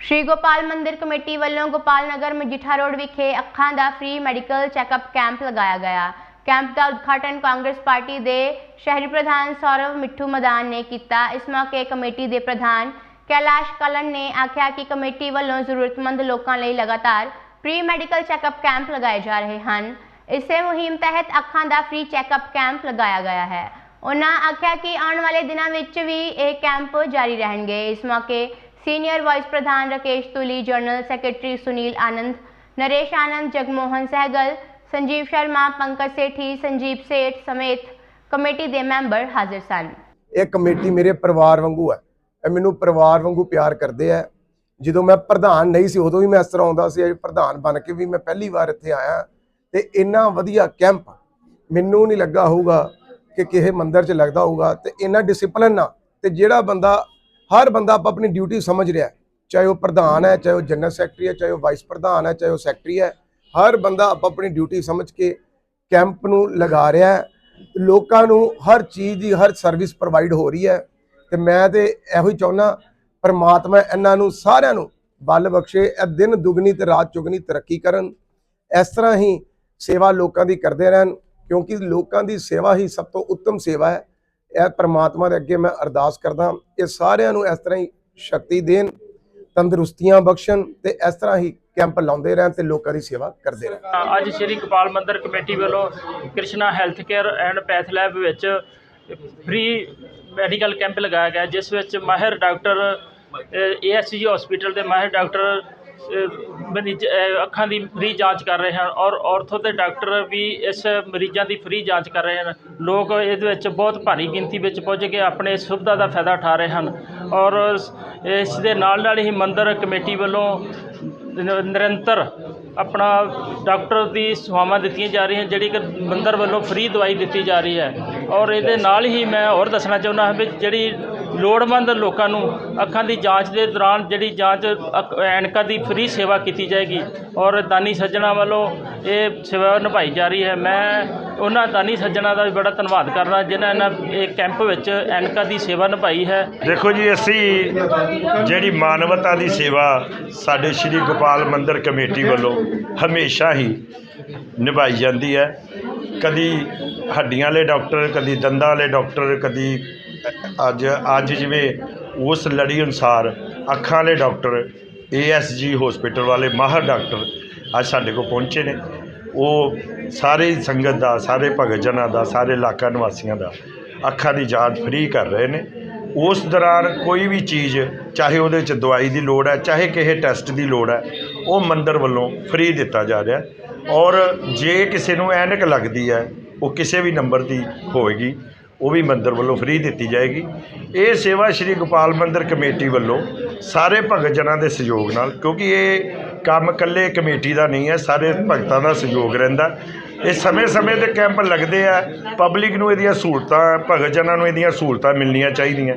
ਸ਼੍ਰੀ Gopal Mandir committee ਵੱਲੋਂ ਗੋਪਾਲ ਨਗਰ Majitha road ਵਿਖੇ ਅੱਖਾਂ ਦਾ ਫ੍ਰੀ ਮੈਡੀਕਲ ਚੈੱਕਅਪ ਕੈਂਪ ਲਗਾਇਆ ਗਿਆ। ਕੈਂਪ ਦਾ ਉਦਘਾਟਨ ਕਾਂਗਰਸ ਪਾਰਟੀ ਦੇ ਸ਼ਹਿਰੀ ਪ੍ਰਧਾਨ ਸੌਰਵ ਮਿੱਠੂ ਮਦਾਨ ਨੇ ਕੀਤਾ। ਇਸ ਮੌਕੇ ਕਮੇਟੀ ਦੇ ਪ੍ਰਧਾਨ ਕੈਲਾਸ਼ ਕਲਨ ਨੇ ਆਖਿਆ ਕਿ ਕਮੇਟੀ ਵੱਲੋਂ ਜ਼ਰੂਰਤਮੰਦ ਲੋਕਾਂ ਲਈ ਲਗਾਤਾਰ ਫ੍ਰੀ ਮੈਡੀਕਲ ਚੈੱਕਅਪ ਕੈਂਪ ਲਗਾਏ ਜਾ ਰਹੇ ਹਨ। ਇਸੇ ਮੁਹਿੰਮ ਤਹਿਤ ਅੱਖਾਂ ਦਾ ਫ੍ਰੀ ਚੈੱਕਅਪ ਕੈਂਪ ਲਗਾਇਆ ਗਿਆ ਹੈ। ਉਹਨਾਂ ਆਖਿਆ ਕਿ ਆਉਣ ਵਾਲੇ ਦਿਨਾਂ ਵਿੱਚ ਵੀ ਇਹ ਕੈਂਪ ਜਾਰੀ ਰਹਿਣਗੇ। ਇਸ ਮੌਕੇ ਸੀਨੀਅਰ ਵਾਈਸ ਪ੍ਰਧਾਨ ਰਾਕੇਸ਼ ਤੁਲੀ ਜਨਰਲ ਸੈਕਟਰੀ ਸੁਨੀਲ ਆਨੰਦ ਨਰੇਸ਼ ਆਨੰਦ ਜਗਮੋਹਨ ਸਹਿਗਲ ਸੰਜੀਵ ਸ਼ਰਮਾ ਪੰਕਜ ਸੇਠੀ ਸੰਜੀਵ ਸੇਠ ਸਮੇਤ ਕਮੇਟੀ ਦੇ ਮੈਂਬਰ ਹਾਜ਼ਰ ਸਨ। ਇਹ ਕਮੇਟੀ ਮੇਰੇ ਪਰਿਵਾਰ ਵਾਂਗੂ ਹੈ। ਇਹ ਮੈਨੂੰ ਪਰਿਵਾਰ ਵਾਂਗੂ ਪਿਆਰ ਕਰਦੇ ਆ। ਜਦੋਂ ਮੈਂ ਪ੍ਰਧਾਨ ਨਹੀਂ ਸੀ, ਉਦੋਂ ਵੀ ਮੈਂ ਇਸ ਤਰ੍ਹਾਂ ਆਉਂਦਾ ਸੀ ਪ੍ਰਧਾਨ ਬਣ ਕੇ ਵੀ ਮੈਂ ਪਹਿਲੀ ਵਾਰ ਇੱਥੇ ਆਇਆ। ਤੇ ਇੰਨਾ ਵਧੀਆ ਕੈਂਪ ਮੈਨੂੰ ਨਹੀਂ ਲੱਗਾ ਹੋਊਗਾ ਕਿ ਕਿਸੇ ਮੰਦਰ 'ਚ ਲੱਗਦਾ ਹੋਊਗਾ। ਤੇ ਇੰਨਾ ਡਿਸਪਲਿਨ ਨਾਲ ਤੇ ਜਿਹੜਾ ਬੰਦਾ ਹਰ ਬੰਦਾ ਆਪ ਆਪਣੀ ਡਿਊਟੀ ਸਮਝ ਰਿਹਾ ਚਾਹੇ ਉਹ ਪ੍ਰਧਾਨ ਹੈ, ਚਾਹੇ ਉਹ ਜਨਰਲ ਸੈਕਟਰੀ ਹੈ, ਚਾਹੇ ਉਹ ਵਾਈਸ ਪ੍ਰਧਾਨ ਹੈ, ਚਾਹੇ ਉਹ ਸੈਕਟਰੀ ਹੈ, ਹਰ ਬੰਦਾ ਆਪ ਆਪਣੀ ਡਿਊਟੀ ਸਮਝ ਕੇ ਕੈਂਪ ਨੂੰ ਲਗਾ ਰਿਹਾ ਹੈ। ਲੋਕਾਂ ਨੂੰ ਹਰ ਚੀਜ਼ ਦੀ, ਹਰ ਸਰਵਿਸ ਪ੍ਰੋਵਾਈਡ ਹੋ ਰਹੀ ਹੈ। ਤੇ ਮੈਂ ਤੇ ਇਹੋ ਹੀ ਚਾਹੁੰਦਾ, ਪਰਮਾਤਮਾ ਇਹਨਾਂ ਨੂੰ, ਸਾਰਿਆਂ ਨੂੰ ਬਲ ਬਖਸ਼ੇ, ਇਹ ਦਿਨ ਦੁਗਣੀ ਤੇ ਰਾਤ ਚੁਗਣੀ ਤਰੱਕੀ ਕਰਨ। ਇਸ ਤਰ੍ਹਾਂ ਹੀ ਸੇਵਾ ਲੋਕਾਂ ਦੀ ਕਰਦੇ ਰਹਿਣ, ਕਿਉਂਕਿ ਲੋਕਾਂ ਦੀ ਸੇਵਾ ਹੀ ਸਭ ਤੋਂ ਉੱਤਮ ਸੇਵਾ ਹੈ। ਇਹ ਪਰਮਾਤਮਾ ਦੇ ਅੱਗੇ ਮੈਂ ਅਰਦਾਸ ਕਰਦਾ ਇਹ ਸਾਰਿਆਂ ਨੂੰ ਇਸ ਤਰ੍ਹਾਂ ਹੀ ਸ਼ਕਤੀ ਦੇਣ, ਤੰਦਰੁਸਤੀਆਂ ਬਖਸ਼ਣ ਤੇ ਇਸ ਤਰ੍ਹਾਂ ਹੀ ਕੈਂਪ ਲਾਉਂਦੇ ਰਹਿਣ ਤੇ ਲੋਕਾਂ ਦੀ ਸੇਵਾ ਕਰਦੇ ਰਹਿਣ। ਅੱਜ ਸ਼੍ਰੀ ਗੋਪਾਲ ਮੰਦਿਰ ਕਮੇਟੀ ਵੱਲੋਂ Krishna health care and path lab ਵਿੱਚ ਫ੍ਰੀ ਮੈਡੀਕਲ ਕੈਂਪ ਲਗਾਇਆ ਗਿਆ, ਜਿਸ ਵਿੱਚ ਮਾਹਿਰ ਡਾਕਟਰ ਏਐਸਜੀ ਹਸਪੀਟਲ ਦੇ ਮਾਹਿਰ ਡਾਕਟਰ ਮਰੀਜ਼ ਅੱਖਾਂ ਦੀ ਫ੍ਰੀ ਜਾਂਚ ਕਰ ਰਹੇ ਹਨ ਔਰ ਆਰਥੋ ਦੇ ਡਾਕਟਰ ਵੀ ਇਸ ਮਰੀਜ਼ਾਂ ਦੀ ਫ੍ਰੀ ਜਾਂਚ ਕਰ ਰਹੇ ਹਨ। ਲੋਕ ਇਹਦੇ ਵਿੱਚ ਬਹੁਤ ਭਾਰੀ ਗਿਣਤੀ ਵਿੱਚ ਪੁੱਜ ਕੇ ਆਪਣੇ ਸੁਵਿਧਾ ਦਾ ਫਾਇਦਾ ਉਠਾ ਰਹੇ ਹਨ ਔਰ ਇਸ ਦੇ ਨਾਲ ਨਾਲ ਹੀ ਮੰਦਰ ਕਮੇਟੀ ਵੱਲੋਂ ਨ- ਨਿਰੰਤਰ ਆਪਣਾ ਡਾਕਟਰ ਦੀ ਸੇਵਾਵਾਂ ਦਿੱਤੀਆਂ ਜਾ ਰਹੀਆਂ ਜਿਹੜੀ ਕਿ ਮੰਦਰ ਵੱਲੋਂ ਫ੍ਰੀ ਦਵਾਈ ਦਿੱਤੀ ਜਾ ਰਹੀ ਹੈ। ਔਰ ਇਹਦੇ ਨਾਲ ਹੀ ਮੈਂ ਹੋਰ ਦੱਸਣਾ ਚਾਹੁੰਦਾ ਹਾਂ ਵੀ ਜਿਹੜੀ ਲੋੜਵੰਦ ਲੋਕਾਂ ਨੂੰ ਅੱਖਾਂ ਦੀ ਜਾਂਚ ਦੇ ਦੌਰਾਨ ਜਿਹੜੀ ਜਾਂਚ ਅਕ ਐਨਕਾਂ ਦੀ ਫ੍ਰੀ ਸੇਵਾ ਕੀਤੀ ਜਾਏਗੀ ਔਰ ਦਾਨੀ ਸੱਜਣਾ ਵੱਲੋਂ ਇਹ ਸੇਵਾ ਨਿਭਾਈ ਜਾ ਰਹੀ ਹੈ। ਮੈਂ ਉਹਨਾਂ ਦਾਨੀ ਸੱਜਣਾ ਦਾ ਵੀ ਬੜਾ ਧੰਨਵਾਦ ਕਰਦਾ ਜਿਨ੍ਹਾਂ ਇਹਨਾਂ ਇਹ ਕੈਂਪ ਵਿੱਚ ਐਨਕਾਂ ਦੀ ਸੇਵਾ ਨਿਭਾਈ ਹੈ। ਦੇਖੋ ਜੀ, ਅਸੀਂ ਜਿਹੜੀ ਮਾਨਵਤਾ ਦੀ ਸੇਵਾ ਸਾਡੇ ਸ਼੍ਰੀ ਗੋਪਾਲ ਮੰਦਿਰ ਕਮੇਟੀ ਵੱਲੋਂ ਹਮੇਸ਼ਾ ਹੀ ਨਿਭਾਈ ਜਾਂਦੀ ਹੈ। ਕਦੀ ਹੱਡੀਆਂ ਵਾਲੇ ਡਾਕਟਰ, ਕਦੀ ਦੰਦਾਂ ਵਾਲੇ ਡਾਕਟਰ, ਕਦੀ ਅੱਜ ਅੱਜ ਜਿਵੇਂ ਉਸ ਲੜੀ ਅਨੁਸਾਰ ਅੱਖਾਂ ਵਾਲੇ ਡਾਕਟਰ ਏਐਸਜੀ ਹਸਪੀਟਲ ਵਾਲੇ ਮਾਹਰ ਡਾਕਟਰ ਅੱਜ ਸਾਡੇ ਕੋਲ ਪਹੁੰਚੇ ਨੇ। ਉਹ ਸਾਰੇ ਸੰਗਤ ਦਾ, ਸਾਰੇ ਭਗਤ ਜਨਾਂ ਦਾ, ਸਾਰੇ ਇਲਾਕਾ ਨਿਵਾਸੀਆਂ ਦਾ ਅੱਖਾਂ ਦੀ ਜਾਂਚ ਫ੍ਰੀ ਕਰ ਰਹੇ ਨੇ। ਉਸ ਦੌਰਾਨ ਕੋਈ ਵੀ ਚੀਜ਼, ਚਾਹੇ ਉਹਦੇ ਚ ਦਵਾਈ ਦੀ ਲੋੜ ਹੈ, ਚਾਹੇ ਕਿਸੇ ਟੈਸਟ ਦੀ ਲੋੜ ਹੈ, ਉਹ ਮੰਦਰ ਵੱਲੋਂ ਫ੍ਰੀ ਦਿੱਤਾ ਜਾ ਰਿਹਾ ਔਰ ਜੇ ਕਿਸੇ ਨੂੰ ਐਨਕ ਲੱਗਦੀ ਹੈ, ਉਹ ਕਿਸੇ ਵੀ ਨੰਬਰ ਦੀ ਹੋਵੇਗੀ। ਉਹ ਵੀ ਮੰਦਰ ਵੱਲੋਂ ਫ੍ਰੀ ਦਿੱਤੀ ਜਾਏਗੀ। ਇਹ ਸੇਵਾ ਸ਼੍ਰੀ ਗੋਪਾਲ ਮੰਦਰ ਕਮੇਟੀ ਵੱਲੋਂ ਸਾਰੇ ਭਗਤ ਜਨਾਂ ਦੇ ਸਹਿਯੋਗ ਨਾਲ, ਕਿਉਂਕਿ ਇਹ ਕੰਮ ਇਕੱਲੇ ਕਮੇਟੀ ਦਾ ਨਹੀਂ ਹੈ, ਸਾਰੇ ਭਗਤਾਂ ਦਾ ਸਹਿਯੋਗ ਰਹਿੰਦਾ। ਇਹ ਸਮੇਂ-ਸਮੇਂ ਤੇ ਕੈਂਪ ਲੱਗਦੇ ਆ, ਪਬਲਿਕ ਨੂੰ ਇਹਦੀਆਂ ਸਹੂਲਤਾਂ ਭਗਤ ਜਨਾਂ ਨੂੰ ਇਹਦੀਆਂ ਸਹੂਲਤਾਂ ਮਿਲਣੀਆਂ ਚਾਹੀਦੀਆਂ।